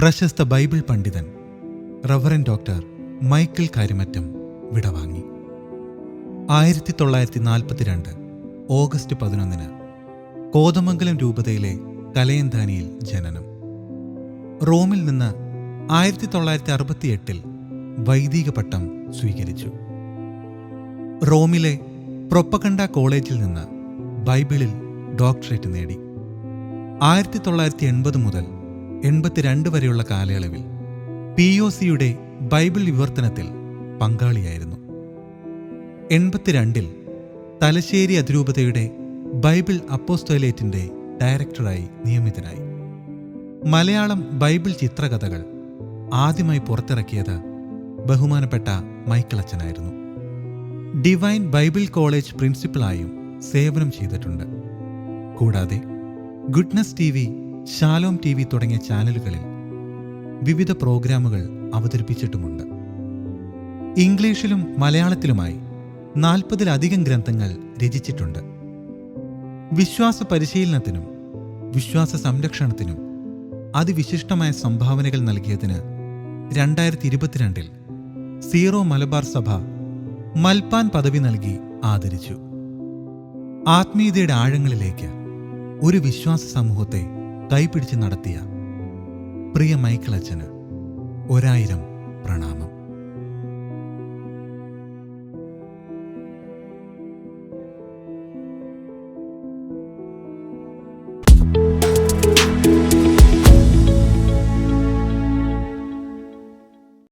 പ്രശസ്ത ബൈബിൾ പണ്ഡിതൻ reverend doctor Michael Karyamattam വിടവാങ്ങി. ആയിരത്തി തൊള്ളായിരത്തി നാൽപ്പത്തിരണ്ട് ഓഗസ്റ്റ് പതിനൊന്നിന് കോതമംഗലം രൂപതയിലെ കലയന്താനിയിൽ ജനനം. റോമിൽ നിന്ന് ആയിരത്തി തൊള്ളായിരത്തി അറുപത്തിയെട്ടിൽ വൈദിക പട്ടം സ്വീകരിച്ചു. റോമിലെ പ്രൊപ്പകണ്ട കോളേജിൽ നിന്ന് ബൈബിളിൽ ഡോക്ടറേറ്റ് നേടി. ആയിരത്തി തൊള്ളായിരത്തി എൺപത് മുതൽ എൺപത്തിരണ്ട് വരെയുള്ള കാലയളവിൽ പി ഒ സിയുടെ ബൈബിൾ വിവർത്തനത്തിൽ പങ്കാളിയായിരുന്നു. എൺപത്തിരണ്ടിൽ തലശ്ശേരി അതിരൂപതയുടെ ബൈബിൾ അപ്പോസ്റ്റോലേറ്റിന്റെ ഡയറക്ടറായി നിയമിതനായി. മലയാളം ബൈബിൾ ചിത്രകഥകൾ ആദ്യമായി പുറത്തിറക്കിയത് ബഹുമാനപ്പെട്ട മൈക്കിൾ മൈക്കിളച്ചനായിരുന്നു ഡിവൈൻ ബൈബിൾ കോളേജ് പ്രിൻസിപ്പളായും സേവനം ചെയ്തിട്ടുണ്ട്. കൂടാതെ Goodness T Shalom T V തുടങ്ങിയ ചാനലുകളിൽ വിവിധ പ്രോഗ്രാമുകൾ അവതരിപ്പിച്ചിട്ടുമുണ്ട്. ഇംഗ്ലീഷിലും മലയാളത്തിലുമായി നാൽപ്പതിലധികം ഗ്രന്ഥങ്ങൾ രചിച്ചിട്ടുണ്ട്. വിശ്വാസ പരിശീലനത്തിനും വിശ്വാസ സംരക്ഷണത്തിനും അതിവിശിഷ്ടമായ സംഭാവനകൾ നൽകിയതിന് രണ്ടായിരത്തി ഇരുപത്തിരണ്ടിൽ സീറോ മലബാർ സഭ മൽപാൻ പദവി നൽകി ആദരിച്ചു. ആത്മീയതയുടെ ആഴങ്ങളിലേക്ക് ഒരു വിശ്വാസ സമൂഹത്തെ കൈപിടിച്ച് നടത്തിയ പ്രിയ മൈക്കിളച്ചന് ഒരായിരം പ്രണാമം.